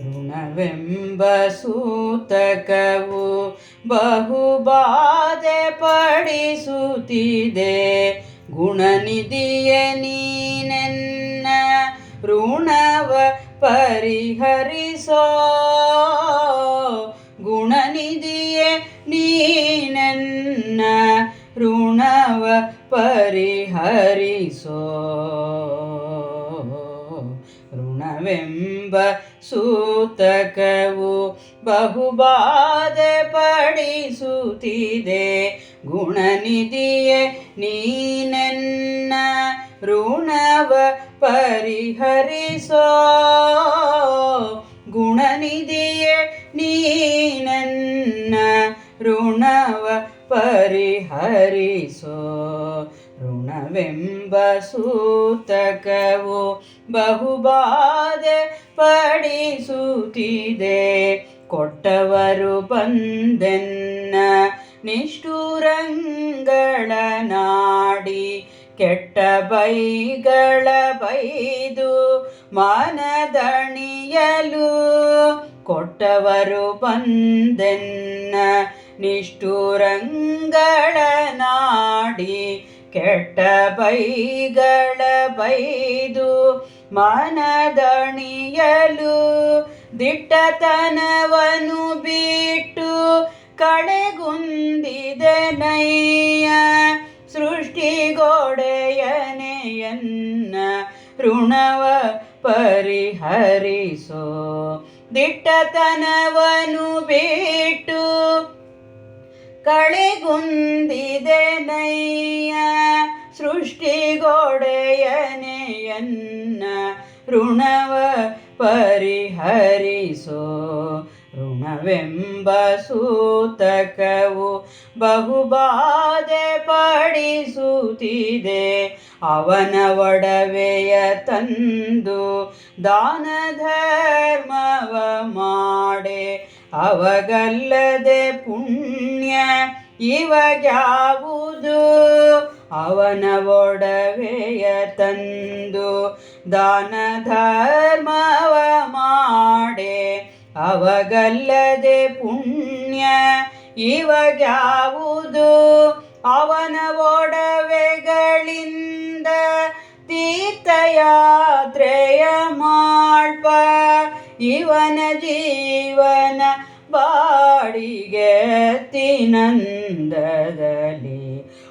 ಋಣವೆಂಬ ಸೂತಕವು ಬಹುಬಾಧೆ ಪಡಿಸುತ್ತಿದೆ. ಗುಣನಿಧಿಯ ನೀನೆನ್ನ ಋಣವ ಪರಿಹರಿಸೋ. ಗುಣನಿಧಿಯ ನೀನೆನ್ನ ಋಣವ ಪರಿಹರಿಸೋ. ಋಣವೆಂಬ ಸೂತಕವು ಬಹುಬಾಧೆ ಪಡಿಸುತ್ತಿದೆ. ಗುಣನಿಧಿಯೇ ನೀನೆನ್ನ ಋಣವ ಪರಿಹರಿಸೋ. ಗುಣನಿಧಿಯೇ ನೀನನ್ನ ಋಣವ ಪರಿಹರಿಸೋ. ಋಣವೆಂಬ ಸೂತಕವು ಬಹುಬಾಧೆ ಪಡಿಸುತ್ತಿದೆ. ಕೊಟ್ಟವರು ಬಂದೆನ್ನ ನಿಷ್ಠುರಂಗಳ ನಾಡಿ, ಕೆಟ್ಟ ಬೈಗಳ ಬೈದು ಮನದಣಿಯಲು ಕೊಟ್ಟವರು ಬಂದೆನ್ನ ನಿಷ್ಠುರಂಗಳ ನಾಡಿ, ಕೆಟ್ಟ ಬೈಗಳ ಬೈದು ಮನದಣಿಯಲು ದಿಟ್ಟತನವನು ಬಿಟ್ಟು ಕಡೆಗುಂದಿದೆ ನೈಯ ಸೃಷ್ಟಿಗೋಡೆಯನೆಯನ್ನ ಋಣವ ಪರಿಹರಿಸೋ. ದಿಟ್ಟತನವನು ಬಿಟ್ಟು ಕಳೆಗುಂದಿದೆ ನಯ್ಯ. ಸೃಷ್ಟಿಗೋಡೆಯನೆಯನ್ನ ಋಣವ ಪರಿಹರಿಸೋ ಋಣವೆಂಬ ಸೂತಕವು ಬಹುಬಾಧೆ ಪಡಿಸುತ್ತಿದೆ. ಅವನ ಒಡವೆಯ ತಂದು ದಾನ ಧರ್ಮವ ಮಾಡೆ. ಅವಗಲ್ಲದೆ ಪುಣ್ಯ ಇವಗ್ಯಾವುದು? ಅವನ ಒಡವೆಯ ತಂದು ದಾನ ಧರ್ಮವ ಮಾಡೆ. ಅವಗಲ್ಲದೆ ಪುಣ್ಯ ಇವಗ್ಯಾವುದು? ಅವನ ಒಡವೆಗಳಿಂದ ತೀರ್ಥಯಾತ್ರೆಯ ಮಾಡ್ಪ ಇವನ ಜೀವನ ಬಾಡಿಗೆ ತಿನಂದದಲ್ಲಿ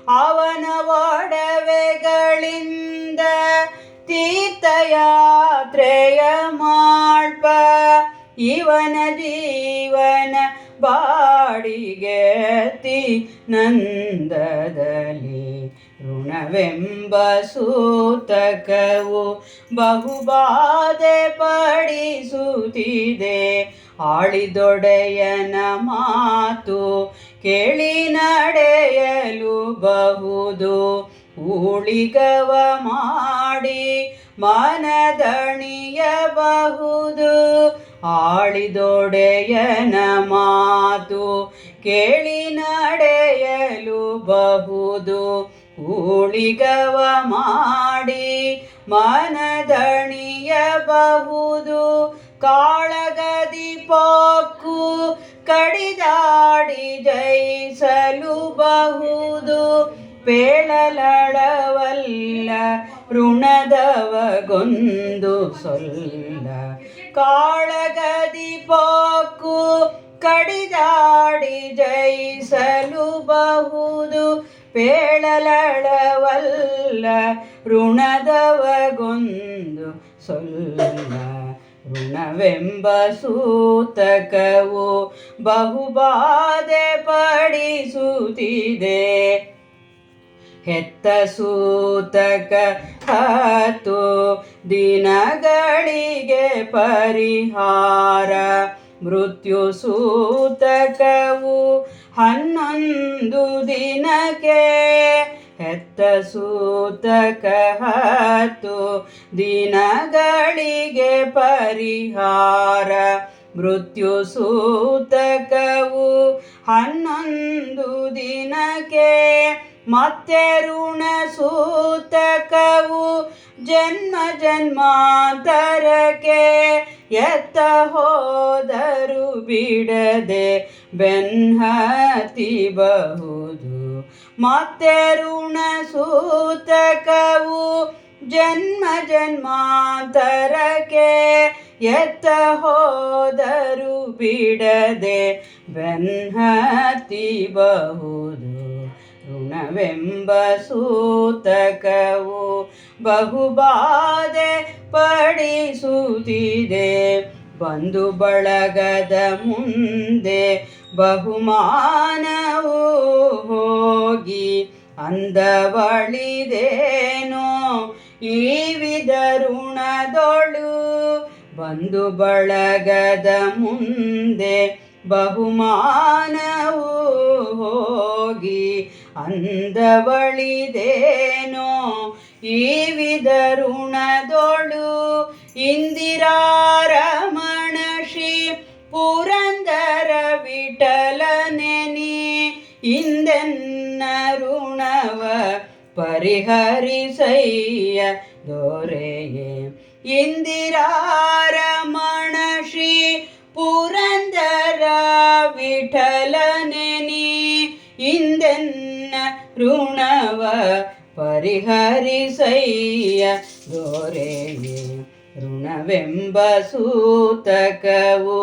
ಅವನ ಒಡವೆಗಳಿಂದ ತೀರ್ಥಯಾತ್ರೆಯ ಮಾಡ್ಪ ಇವನ ಜೀವನ ಬಾಡಿಗೆ ನಂದದಲ್ಲಿ. ಋಣವೆಂಬ ಸೂತಕವು ಬಹುಬಾಧೆ ಪಡಿಸುತ್ತಿದೆ. ಆಳಿದೊಡೆಯನ ಮಾತು ಕೇಳಿ ನಡೆಯಲು ಬಹುದು. ಉಳಿಗವ ಮಾಡಿ ಮನದಣಿಯಬಹುದು. ಆಳಿದೊಡೆಯನ ಮಾತು ಕೇಳಿ ನಡೆಯಲು ಬಹುದು. ಊಳಿಗವ ಮಾಡಿ ಮನದಣಿಯಬಹುದು. ಕಾಳಗದಿ ಪಾಕು ಕಡಿದಾಡಿ ಜಯಿಸಲು ಬಹುದು ಪೇಳಲಳವಲ್ಲ, ಋಣದವಗೊಂದು ಸೊಲ್ಲ. ಕಾಳಗದಿ ಪಾಕು ಕಡಿದಾಡಿ ಜಯಿಸಲು ಬಹುದು ಪೇಳಲಳವಲ್ಲ ಋಣದವಗೊಂದು ಸೊಲ್ಲ ಋಣವೆಂಬ ಸೂತಕವು ಬಹುಬಾಧೆ ಪಡಿಸುತ್ತಿದೆ. ಹೆತ್ತ ಸೂತಕ ಹತ್ತು ದಿನಗಳಿಗೆ ಪರಿಹಾರ. ಮೃತ್ಯು ಸೂತಕವು ಹನ್ನೊಂದು ದಿನಕ್ಕೆ ಹೆತ್ತ ಸೂತಕ ಹತ್ತು ದಿನಗಳಿಗೆ ಪರಿಹಾರ. ಮೃತ್ಯು ಸೂತಕವು ಹನ್ನೊಂದು ದಿನಕ್ಕೆ ಮತ್ತೆ ಋಣ ಸೂತಕವು ಜನ್ಮ ಜನ್ಮಾಂತರಕ್ಕೆ ಎತ್ತ ಹೋದರು ಬಿಡದೆ ಬೆನ್ಹತಿಬಹುದು ಮತ್ತೆ ಋಣ ಸೂತಕವು ಜನ್ಮ ಜನ್ಮಾಂತರಕ್ಕೆ ಎತ್ತ ಹೋದರು ಬಿಡದೆ ಬೆನ್ಹತಿಬಹುದು ಋಣವೆಂಬ ಸೂತಕವು ಬಹುಬಾಧೆ ಪಡಿಸುತ್ತಿದೆ. ಬಂಧು ಬಳಗದ ಮುಂದೆ ಬಹುಮಾನವು ಹೋಗಿ ಅಂದವಳಿದೇನೋ ಈ ವಿಧರುಣದೊಳು ಬಂಧು ಬಳಗದ ಮುಂದೆ ಬಹುಮಾನವು ಹೋಗಿ ಅಂದವಳಿದೇನೋ ಈ ವಿಧರುಣದೊಳು ಋಣದೊಳು ಪರಿಹರಿಸಯ್ಯ ದೊರೆಯೇ. ಇಂದಿರಾರಮಣ ಶ್ರೀ ಪುರಂದರ ವಿಠಲನೆನಿ ಇಂದೆನ್ನ ಋಣವ ಪರಿಹರಿಸಯ್ಯ ದೊರೆಯೇ. ಋಣವೆಂಬ ಸೂತಕವು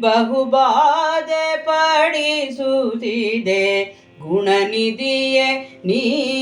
ಬಹುಬಾಧೆ ಪಡಿಸುತ್ತಿದೆ ಗುಣನಿಧಿಯೇ ನೀನೆನ್ನ